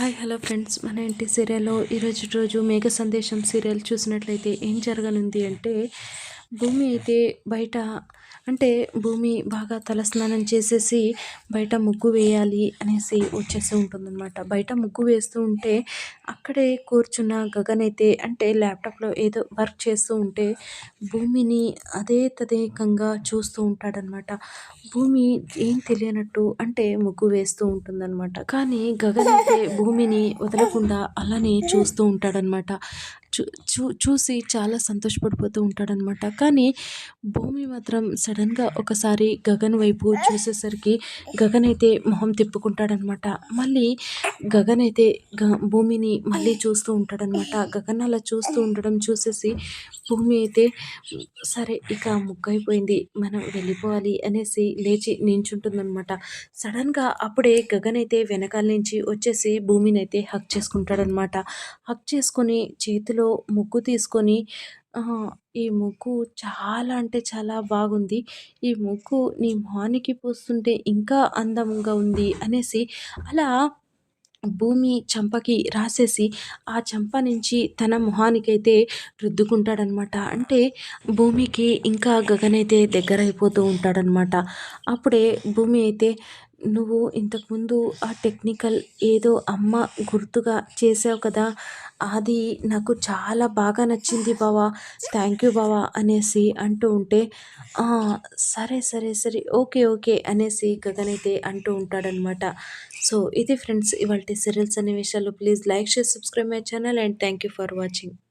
Hi hello friends. మన ఇంటి సీరియల్లో ఈరోజు రోజు మేఘ సందేశం సీరియల్ చూసినట్లయితే ఏం జరగనుంది అంటే భూమి అయితే బయట అంటే భూమి బాగా తలస్నానం చేసేసి బయట ముగ్గు వేయాలి అనేసి వచ్చేసి ఉంటుందన్నమాట. బయట ముగ్గు వేస్తూ ఉంటే అక్కడే కూర్చున్న గగన్ అయితే అంటే ల్యాప్టాప్లో ఏదో వర్క్ చేస్తూ ఉంటే భూమిని అదే తదేకంగా చూస్తూ ఉంటాడనమాట భూమి ఏం తెలియనట్టు అంటే ముగ్గు వేస్తూ ఉంటుందన్నమాట. కానీ గగన్ అయితే భూమిని వదలకుండా అలానే చూస్తూ ఉంటాడనమాట చూ చూ చూసి చాలా సంతోషపడిపోతూ ఉంటాడనమాట కానీ భూమి మాత్రం సడన్గా ఒకసారి గగన్ వైపు చూసేసరికి గగన్ అయితే మొహం తిప్పుకుంటాడనమాట మళ్ళీ గగన్ అయితే గ భూమిని మళ్ళీ చూస్తూ ఉంటాడనమాట గగన్ అలా చూస్తూ ఉండడం చూసేసి భూమి అయితే సరే ఇక ముగ్గైపోయింది మనం వెళ్ళిపోవాలి అనేసి లేచి నించుంటుందనమాట సడన్గా అప్పుడే గగన్ అయితే వెనకాల నుంచి వచ్చేసి భూమిని అయితే హక్ చేసుకుంటాడనమాట హక్ చేసుకొని చేతిలో ముగ్గు తీసుకొని ఈ ముగ్గు చాలా అంటే చాలా బాగుంది. ఈ ముగ్గు నీ మొహానికి పూస్తుంటే ఇంకా అందంగా ఉంది అనేసి అలా భూమి చంపకి రాసేసి ఆ చంప నుంచి తన మొహానికైతే రుద్దుకుంటాడనమాట. అంటే భూమికి ఇంకా గగనైతే దగ్గర అయిపోతూ ఉంటాడనమాట. అప్పుడే భూమి అయితే నువ్వు ఇంతకుముందు ఆ టెక్నికల్ ఏదో అమ్మ గుర్తుగా చేసావు కదా అది నాకు చాలా బాగా నచ్చింది బావా థ్యాంక్ యూ బావా అనేసి అంటూ ఉంటే సరే సరే సరే ఓకే ఓకే అనేసి గగన్ అయితే అంటూ ఉంటాడనమాట సో ఇది ఫ్రెండ్స్ ఇవాళ సీరియల్స్ అనే విషయాలు please like share subscribe my channel and thank you for watching.